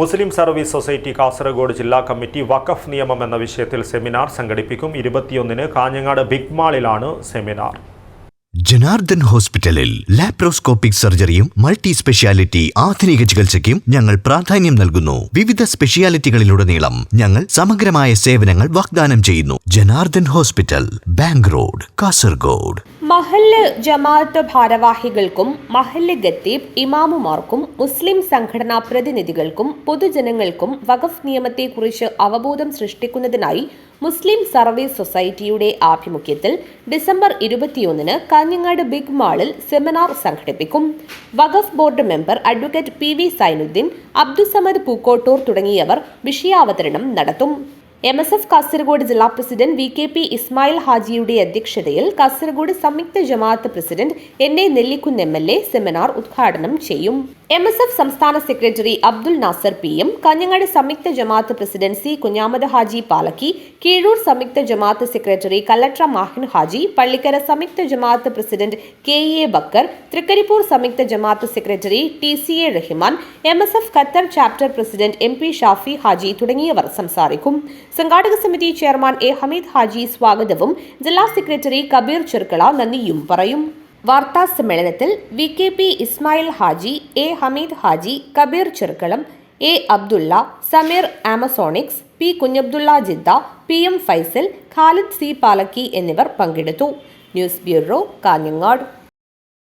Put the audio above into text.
മുസ്ലിം service society Kasaragod ജില്ലാ committee വഖഫ് നിയമം എന്ന വിഷയത്തിൽ സെമിനാർ സംഘടിപ്പിക്കും. ഇരുപത്തിയൊന്നിന് കാഞ്ഞങ്ങാട് ബിഗ് മാളിലാണ് സെമിനാർ. ജനാർദ്ദൻ ഹോസ്പിറ്റലിൽ ലാപ്രോസ്കോപ്പിക് സർജറിയും മൾട്ടി സ്പെഷ്യാലിറ്റി ആധുനിക ചികിത്സയ്ക്കും ഞങ്ങൾ പ്രാധാന്യം നൽകുന്നു. വിവിധ സ്പെഷ്യാലിറ്റികളിലുടനീളം ഞങ്ങൾ സമഗ്രമായ സേവനങ്ങൾ വാഗ്ദാനം ചെയ്യുന്നു. Janardhan hospital bank road Kasaragod. മഹല്ല് ജമാഅത്ത് ഭാരവാഹികൾക്കും മഹല്ല് ഗത്തീബ് ഇമാമുമാർക്കും മുസ്ലിം സംഘടനാ പ്രതിനിധികൾക്കും പൊതുജനങ്ങൾക്കും വഖഫ് നിയമത്തെക്കുറിച്ച് അവബോധം സൃഷ്ടിക്കുന്നതിനായി മുസ്ലിം സർവീസ് സൊസൈറ്റിയുടെ ആഭിമുഖ്യത്തിൽ ഡിസംബർ ഇരുപത്തിയൊന്നിന് കാഞ്ഞങ്ങാട് ബിഗ് മാളിൽ സെമിനാർ സംഘടിപ്പിക്കും. വഖഫ് board member advocate P V Zainuddin Abdussamad Pookkottur തുടങ്ങിയവർ വിഷയാവതരണം നടത്തും. എം എസ് എഫ് കാസർഗോഡ് ജില്ലാ president V K P Ismail ഹാജിയുടെ അധ്യക്ഷതയിൽ കാസർഗോഡ് സംയുക്ത ജമാഅത്ത് president N A Nellikkunnu M L A seminar ഉദ്ഘാടനം ചെയ്യും. എം എസ് എഫ് സംസ്ഥാന secretary Abdul Nasar P M Kanhangad സംയുക്ത ജമാഅത്ത് പ്രസിഡന്റ് സി കുഞ്ഞാമത് ഹാജി പാലക്കി കീഴൂർ സംയുക്ത ജമാഅത്ത് സെക്രട്ടറി കല്ലട്ര മാഹിൻ ഹാജി പള്ളിക്കര സംയുക്ത ജമാഅത്ത് president K A Bakkar Trikaripur സംയുക്ത ജമാഅത്ത് secretary T C A Rahiman M S F Qatar chapter president M P Shafi Haji തുടങ്ങിയവർ സംസാരിക്കും. സംഘാടക സമിതി ചെയർമാൻ എ ഹമീദ് ഹാജി സ്വാഗതവും ജില്ലാ സെക്രട്ടറി കബീർ ചെർക്കള നന്ദിയും പറയും. വാർത്താ സമ്മേളനത്തിൽ V K P Ismail Haji A Hameed Haji Kabeer Cherukkalam A Abdulla Sameer Amazonics P Kunhabdulla Jeddah P M Faisal Khalid C Palakki എന്നിവർ പങ്കെടുത്തു. News bureau Kanhangad.